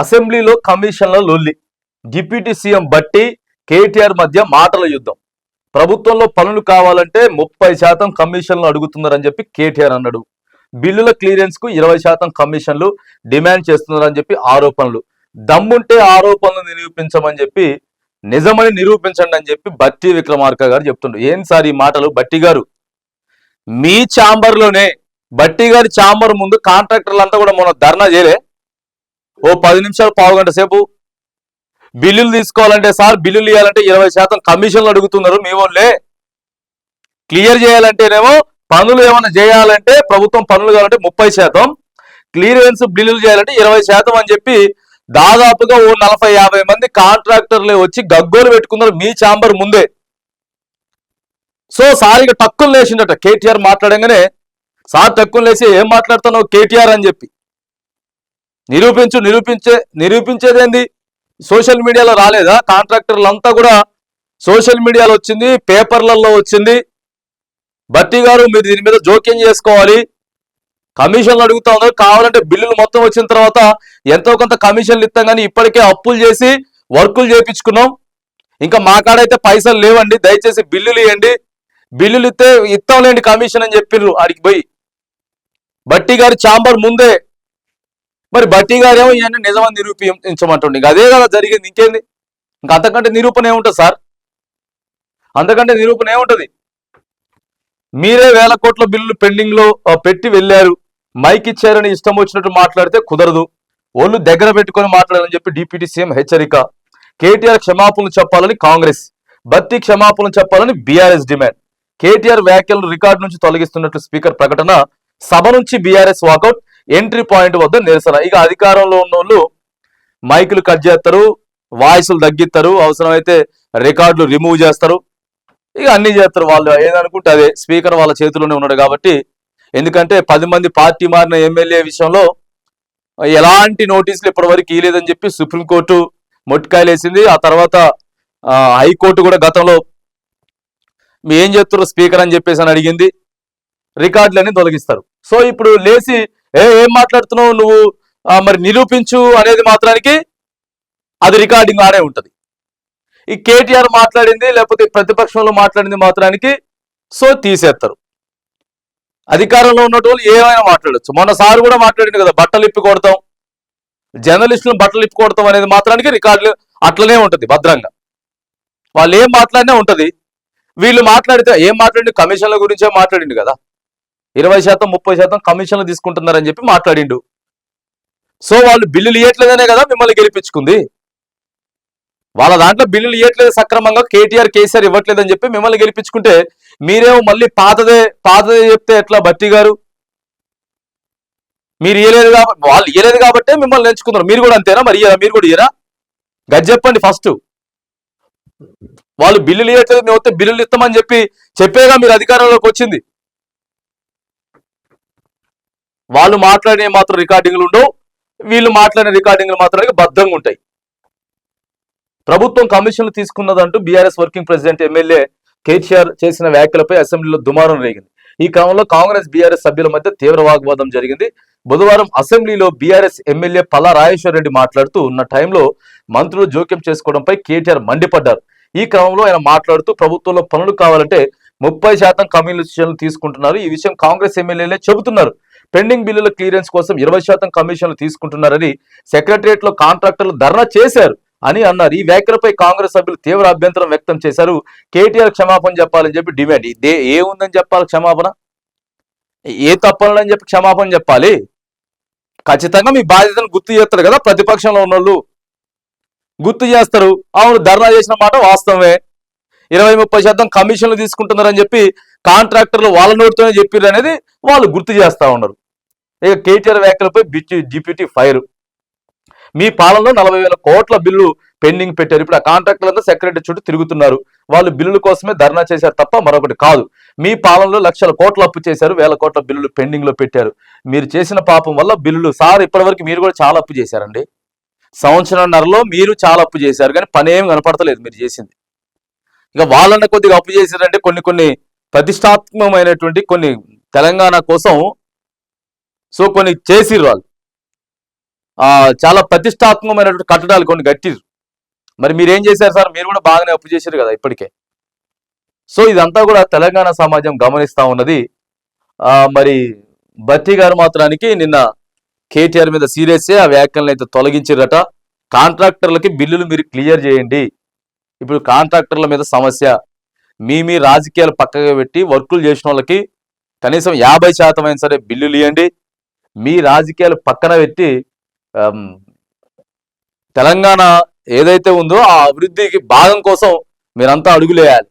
అసెంబ్లీలో కమిషన్ల లొల్లి. డిప్యూటీ సీఎం బట్టి కేటీఆర్ మధ్య మాటల యుద్ధం. ప్రభుత్వంలో పనులు కావాలంటే ముప్పై శాతం కమిషన్లు అడుగుతున్నారని చెప్పి కేటీఆర్ అన్నాడు. బిల్లుల క్లియరెన్స్కు ఇరవై శాతం కమిషన్లు డిమాండ్ చేస్తున్నారని చెప్పి ఆరోపణలు. దమ్ముంటే ఆరోపణలు నిరూపించమని చెప్పి నిజమని నిరూపించండి అని చెప్పి బట్టి విక్రమార్క గారు చెప్తుండ్రు. ఏం సార్ ఈ మాటలు? బట్టి గారు మీ ఛాంబర్లోనే బట్టి గారి ఛాంబర్ ముందు కాంట్రాక్టర్లు అంతా కూడా మొన్న ధర్నా చేయలే. ఓ పది నిమిషాలు పావు గంట సేపు బిల్లులు తీసుకోవాలంటే సార్ బిల్లులు ఇవ్వాలంటే ఇరవై శాతం కమిషన్లు అడుగుతున్నారు మీ వాళ్ళే క్లియర్ చేయాలంటేనేమో పనులు ఏమైనా చేయాలంటే ప్రభుత్వం పనులు కావాలంటే ముప్పై శాతం క్లియరెన్స్ బిల్లులు చేయాలంటే ఇరవై శాతం అని చెప్పి దాదాపుగా ఓ నలభై యాభై మంది కాంట్రాక్టర్లే వచ్చి గగ్గోలు పెట్టుకున్నారు మీ ఛాంబర్ ముందే. సో సారిగా టక్కులు లేచిండట కేటీఆర్ మాట్లాడంగానే సార్ టక్కులు లేచి ఏం మాట్లాడుతున్నావు కేటీఆర్? అని చెప్పి. నిరూపించు నిరూపించే నిరూపించేదేంది? సోషల్ మీడియాలో రాలేదా? కాంట్రాక్టర్లు అంతా కూడా సోషల్ మీడియాలో వచ్చింది పేపర్లలో వచ్చింది. బట్టి గారు మీరు దీని మీద జోక్యం చేసుకోవాలి. కమిషన్లు అడుగుతా ఉన్నారు. కావాలంటే బిల్లులు మొత్తం వచ్చిన తర్వాత ఎంతో కొంత కమిషన్లు ఇస్తాం కానీ ఇప్పటికే అప్పులు చేసి వర్కులు చేయించుకున్నాం ఇంకా మా కాడైతే పైసలు లేవండి. దయచేసి బిల్లులు ఇవ్వండి బిల్లులు ఇస్తే ఇస్తాంలేండి కమిషన్ అని చెప్పిర్రు ఆడికి పోయి. బట్టి గారి ఛాంబర్ ముందే మరి బట్టి గారేమో ఇవన్నీ నిజమని నిరూపించమంటుండే. ఇంకా అదే కదా జరిగింది. ఇంకేంది? ఇంకా అంతకంటే నిరూపణ ఏముంటుంది సార్? అంతకంటే నిరూపణ ఏముంటుంది? మీరే వేల కోట్ల బిల్లులు పెండింగ్లో పెట్టి వెళ్ళారు. మైక్ ఇచ్చారని ఇష్టం వచ్చినట్టు మాట్లాడితే కుదరదు. ఒళ్ళు దగ్గర పెట్టుకొని మాట్లాడాలని చెప్పి డిప్యూటీ సీఎం హెచ్చరిక. కేటీఆర్ క్షమాపణలు చెప్పాలని కాంగ్రెస్. భర్తీ క్షమాపణలు చెప్పాలని బీఆర్ఎస్ డిమాండ్. కేటీఆర్ వ్యాఖ్యలను రికార్డు నుంచి తొలగిస్తున్నట్లు స్పీకర్ ప్రకటన. సభ నుంచి బీఆర్ఎస్ వాకౌట్. ఎంట్రీ పాయింట్ వద్ద నిరసన. ఇక అధికారంలో ఉన్న వాళ్ళు మైకులు కట్ చేస్తారు వాయిస్లు తగ్గిస్తారు అవసరమైతే రికార్డులు రిమూవ్ చేస్తారు. ఇక అన్ని చేస్తారు వాళ్ళు. ఏదనుకుంటే అదే. స్పీకర్ వాళ్ళ చేతిలోనే ఉన్నాడు కాబట్టి. ఎందుకంటే పది మంది పార్టీ మారిన ఎమ్మెల్యే విషయంలో ఎలాంటి నోటీసులు ఇప్పటివరకు ఇవ్వలేదని చెప్పి సుప్రీంకోర్టు మొట్టికాయలు వేసింది ఆ తర్వాత హైకోర్టు కూడా గతంలో ఏం చేస్తారు స్పీకర్ అని చెప్పేసి అని అడిగింది. రికార్డులన్నీ తొలగిస్తారు. సో ఇప్పుడు లేచి ఏ ఏం మాట్లాడుతున్నావు నువ్వు? మరి నిరూపించు అనేది మాత్రానికి అది రికార్డింగ్ ఆడే ఉంటుంది. ఈ కేటీఆర్ మాట్లాడింది లేకపోతే ప్రతిపక్షంలో మాట్లాడింది మాత్రానికి సో తీసేస్తారు అధికారంలో ఉన్నట్టు వాళ్ళు ఏమైనా మాట్లాడొచ్చు. మొన్న సార్ కూడా మాట్లాడింది కదా బట్టలు ఇప్పి కొడతాం. జర్నలిస్టులను బట్టలు ఇప్పి కొడతాం అనేది మాత్రానికి రికార్డులు అట్లనే ఉంటుంది భద్రంగా. వాళ్ళు ఏం మాట్లాడినా ఉంటుంది. వీళ్ళు మాట్లాడితే ఏం మాట్లాడింది కమిషన్ల గురించే మాట్లాడిండు కదా. ఇరవై శాతం ముప్పై శాతం కమిషన్లు తీసుకుంటున్నారని చెప్పి మాట్లాడిండు. సో వాళ్ళు బిల్లులు ఇవ్వట్లేదనే కదా మిమ్మల్ని గెలిపించుకుంది. వాళ్ళ దాంట్లో బిల్లులు ఇవ్వట్లేదు సక్రమంగా కేటీఆర్ కేసీఆర్ ఇవ్వట్లేదని చెప్పి మిమ్మల్ని గెలిపించుకుంటే మీరేమో మళ్ళీ పాతదే పాతదే చెప్తే ఎట్లా భట్టి గారు? మీరు ఇయ్యలేదు కాబట్టి వాళ్ళు ఇయ్యలేదు కాబట్టే మిమ్మల్ని ఎంచుకున్నారు. మీరు కూడా అంతేనా? మరి ఇయ్యరా? మీరు కూడా ఇయ్యరా? గది చెప్పండి ఫస్ట్. వాళ్ళు బిల్లులు ఇవ్వట్లేదు మేము వస్తే బిల్లులు ఇస్తామని చెప్పి చెప్పేగా మీరు అధికారంలోకి వచ్చింది. వాళ్ళు మాట్లాడే మాత్రం రికార్డింగ్లు ఉండవు వీళ్ళు మాట్లాడిన రికార్డింగ్లు మాత్రానికి బద్ధంగా ఉంటాయి. ప్రభుత్వం కమిషన్లు తీసుకున్నదంటూ BRS working president MLA KTR చేసిన వ్యాఖ్యలపై అసెంబ్లీలో దుమారం రేగింది. ఈ క్రమంలో కాంగ్రెస్ బీఆర్ఎస్ సభ్యుల మధ్య తీవ్ర వాగ్వాదం జరిగింది. బుధవారం అసెంబ్లీలో బీఆర్ఎస్ ఎమ్మెల్యే పల్లా రాజేశ్వర రెడ్డి మాట్లాడుతూ ఉన్న టైంలో మంత్రులు జోక్యం చేసుకోవడంపై కేటీఆర్ మండిపడ్డారు. ఈ క్రమంలో ఆయన మాట్లాడుతూ ప్రభుత్వంలో పనులు కావాలంటే ముప్పై శాతం కమిషన్లు తీసుకుంటున్నారు. ఈ విషయం కాంగ్రెస్ ఎమ్మెల్యేలే చెబుతున్నారు. పెండింగ్ బిల్లుల క్లియరెన్స్ కోసం ఇరవై శాతం కమిషన్లు తీసుకుంటున్నారని సెక్రటరియట్లో కాంట్రాక్టర్లు ధర్నా చేశారు అని అన్నారు. ఈ వ్యాఖ్యలపై కాంగ్రెస్ సభ్యులు తీవ్ర అభ్యంతరం వ్యక్తం చేశారు. కేటీఆర్ క్షమాపణ చెప్పాలని చెప్పి డిమాండ్. ఇదే ఏముందని చెప్పాలి క్షమాపణ? ఏ తప్పనని చెప్పి క్షమాపణ చెప్పాలి? ఖచ్చితంగా మీ బాధ్యతను గుర్తు చేస్తారు కదా ప్రతిపక్షంలో ఉన్నోళ్ళు. గుర్తు చేస్తారు. అవును ధర్నా చేసిన మాట వాస్తవమే. ఇరవై ముప్పై శాతం కమిషన్లు తీసుకుంటున్నారని చెప్పి కాంట్రాక్టర్లు వాళ్ళ నోటితోనే చెప్పారు అనేది వాళ్ళు గుర్తు చేస్తా ఉన్నారు. ఇక కేటీఆర్ వ్యాఖ్యలపై బిచ్చి- డిప్యూటీ ఫైర్ మీ పాలనలో నలభై వేల కోట్ల బిల్లు పెండింగ్ పెట్టారు. ఇప్పుడు ఆ కాంట్రాక్టర్లంతా సెక్రటరీ చుట్టూ తిరుగుతున్నారు. వాళ్ళు బిల్లుల కోసమే ధర్నా చేశారు తప్ప మరొకటి కాదు. మీ పాలనలో లక్షల కోట్ల అప్పు చేశారు వేల కోట్ల బిల్లులు పెండింగ్లో పెట్టారు. మీరు చేసిన పాపం వల్ల బిల్లులు సార్ ఇప్పటివరకు మీరు కూడా చాలా అప్పు చేశారండి. సంవత్సరంన్నరలో మీరు చాలా అప్పు చేశారు కానీ పని ఏమి కనపడతలేదు మీరు చేసింది. ఇక వాళ్ళన్న కొద్దిగా అప్పు చేశారంటే కొన్ని కొన్ని ప్రతిష్టాత్మకమైనటువంటి కొన్ని తెలంగాణ కోసం సో కొన్ని చేసిర్రు వాళ్ళు. చాలా ప్రతిష్టాత్మకమైనటువంటి కట్టడాలు కొన్ని కట్టిరు మరి మీరేం చేశారు సార్? మీరు కూడా బాగానే అప్పు చేశారు కదా ఇప్పటికే. సో ఇదంతా కూడా తెలంగాణ సమాజం గమనిస్తా ఉన్నది. మరి భర్తీ గారు మాత్రానికి నిన్న కేటీఆర్ మీద సీరియస్ ఆ వ్యాఖ్యలను అయితే తొలగించారట కాంట్రాక్టర్లకి బిల్లులు మీరు క్లియర్ చేయండి. ఇప్పుడు కాంట్రాక్టర్ల మీద సమస్య. మీ మీ రాజకీయాలు పక్కగా పెట్టి వర్కులు చేసిన వాళ్ళకి కనీసం యాభై శాతం అయినా సరే బిల్లులు ఇవ్వండి మీ రాజకీయాలు పక్కన పెట్టి తెలంగాణ ఏదైతే ఉందో ఆ అభివృద్ధికి భాగం కోసం మీరంతా అడుగులేయాలి